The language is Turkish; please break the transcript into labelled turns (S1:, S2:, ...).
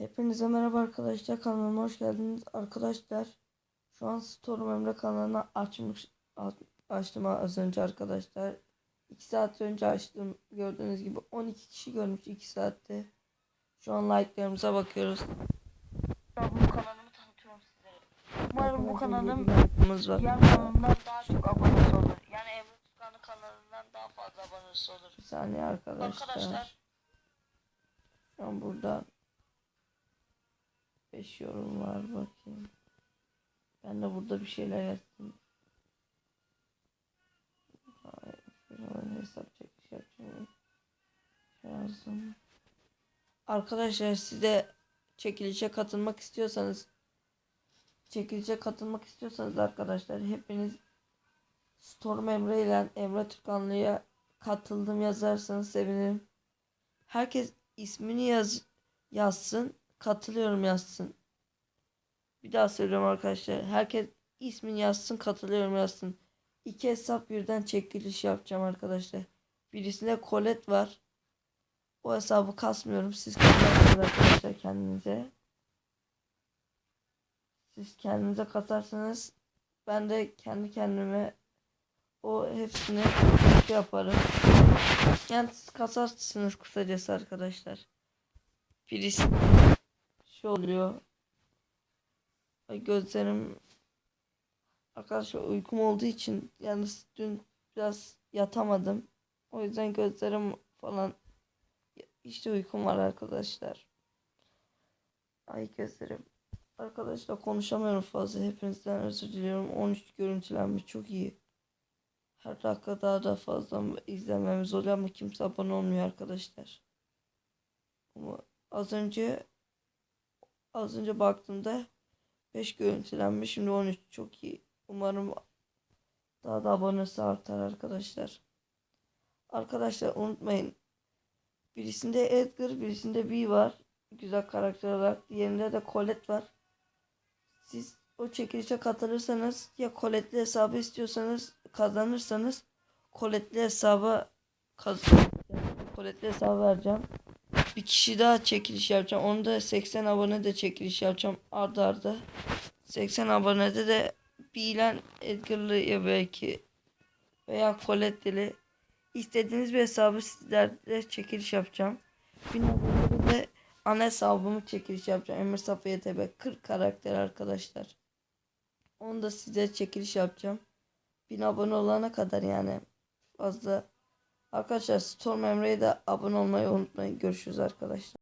S1: Hepinize merhaba arkadaşlar kanalıma hoş geldiniz arkadaşlar. Şu an Storm Emre kanalını açmış aç- açtım az önce arkadaşlar. 2 saat önce açtım. Gördüğünüz gibi 12 kişi görmüş 2 saatte. Şu an like'larımıza bakıyoruz.
S2: Ben bu kanalımı tanıtıyorum sizlere. Umarım bu kanalım diğer kanalımdan daha çok abonesi olur. Yani Emre Tutkan'ın kanalından daha fazla abonesi olur.
S1: Bir saniye arkadaşlar.
S2: Arkadaşlar
S1: Şu an burada 5 yorum var bakayım. Ben de burada bir şeyler yazdım. Hayır, hesap çekiş yapacağım. Yazdım. Arkadaşlar siz de çekilişe katılmak istiyorsanız çekilişe katılmak istiyorsanız arkadaşlar hepiniz Storm Emre ile Emre Türkanlı'ya katıldım yazarsanız sevinirim. Herkes ismini yaz yazsın, katılıyorum yazsın. Bir daha söylüyorum arkadaşlar. Herkes ismini yazsın, katılıyorum yazsın. İki hesap birden çekiliş yapacağım arkadaşlar. Birisinde kolet var. O hesabı kasmıyorum. Siz kasarsınız arkadaşlar kendinize. Siz kendinize kasarsanız ben de kendi kendime o hepsini şey yaparım. Yani siz kasarsınız kısacası arkadaşlar. Birisi şey oluyor. Ay gözlerim arkadaşlar uykum olduğu için yani dün biraz yatamadım. O yüzden gözlerim falan işte uykum var arkadaşlar. Ay gözlerim. Arkadaşlar konuşamıyorum fazla. Hepinizden özür diliyorum. 13 görüntülenmiş çok iyi. Her dakika daha da fazla izlememiz oluyor ama kimse abone olmuyor arkadaşlar. Ama az önce az önce baktığımda 5 görüntülenmiş şimdi 13 çok iyi. Umarım daha da abonesi artar arkadaşlar. Arkadaşlar unutmayın. Birisinde Edgar, birisinde B var. Güzel karakter olarak. Diğerinde de Colette var. Siz o çekilişe katılırsanız ya Colette'li hesabı istiyorsanız kazanırsanız Colette'li hesaba kaz Colette'li hesabı vereceğim. Bir kişi daha çekiliş yapacağım. Onu da 80 abone de çekiliş yapacağım arda arda. 80 abonede de bir ilan Edgar'lı ya belki veya Colette'li istediğiniz bir hesabı sizlerle çekiliş yapacağım. Bir abonede de ana hesabımı çekiliş yapacağım. Emir Safa YTB 40 karakter arkadaşlar. Onu da size çekiliş yapacağım. 1000 abone olana kadar yani fazla. Arkadaşlar Storm Emre'ye de abone olmayı unutmayın. Görüşürüz arkadaşlar.